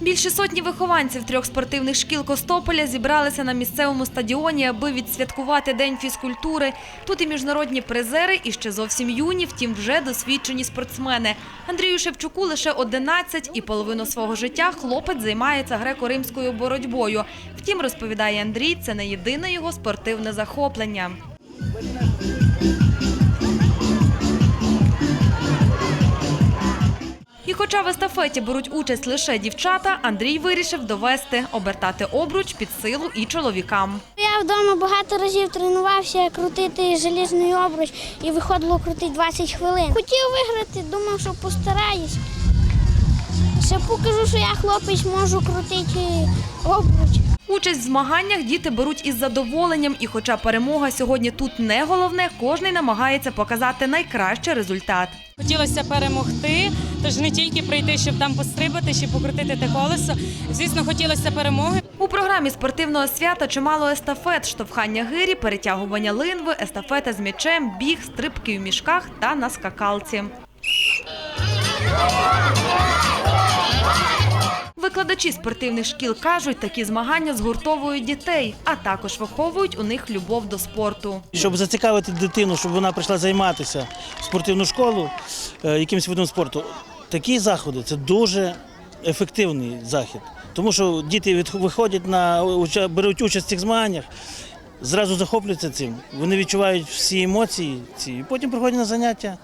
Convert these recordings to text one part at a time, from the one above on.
Більше сотні вихованців трьох спортивних шкіл Костополя зібралися на місцевому стадіоні, аби відсвяткувати День фізкультури. Тут і міжнародні призери, і ще зовсім юні, втім вже досвідчені спортсмени. Андрію Шевчуку лише 11, і половину свого життя хлопець займається греко-римською боротьбою. Втім, розповідає Андрій, це не єдине його спортивне захоплення. Хоча в естафеті беруть участь лише дівчата, Андрій вирішив довести обертати обруч під силу і чоловікам. Я вдома багато разів тренувався крутити желізний обруч і виходило крутити 20 хвилин. Хотів виграти, думав, що постараюсь. Ще покажу, що я хлопець можу крутити обруч. Участь в змаганнях діти беруть із задоволенням, і хоча перемога сьогодні тут не головне, кожний намагається показати найкращий результат. Хотілося перемогти, тож не тільки прийти, щоб там пострибати, чи покрутити те колесо. Звісно, хотілося перемоги. У програмі спортивного свята чимало естафет, штовхання гирі, перетягування линви, естафета з м'ячем, біг, стрибки в мішках та на скакалці. Викладачі спортивних шкіл кажуть, такі змагання згуртовують дітей, а також виховують у них любов до спорту. Щоб зацікавити дитину, щоб вона прийшла займатися в спортивну школу е, якимось видом спорту, такі заходи це дуже ефективний захід. Тому що діти виходять на беруть участь в цих змаганнях, зразу захоплюються цим. Вони відчувають всі емоції ці, і потім приходять на заняття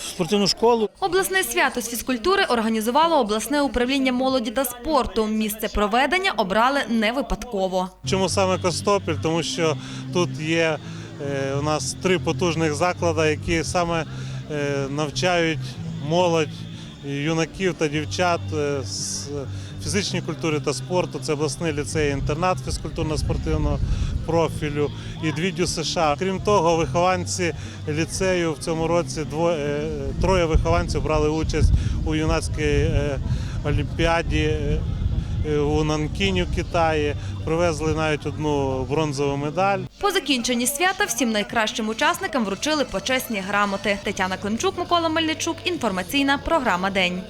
спортивну школу. Обласне свято з фізкультури організувало обласне управління молоді та спорту. Місце проведення обрали не випадково. Чому саме Костопіль? Тому що тут є е, у нас три потужних заклади, які саме е, навчають молодь, юнаків та дівчат е, з фізичній культури та спорту. Це обласний ліцей інтернат фізкультурно-спортивного профілю і дві США. Крім того, вихованці ліцею в цьому році двоє, е, троє вихованців брали участь у юнацькій е, олімпіаді. е, у Нанкіні в Китаї, привезли навіть одну бронзову медаль. По закінченні свята всім найкращим учасникам вручили почесні грамоти. Тетяна Климчук, Микола Мельничук. Інформаційна програма День.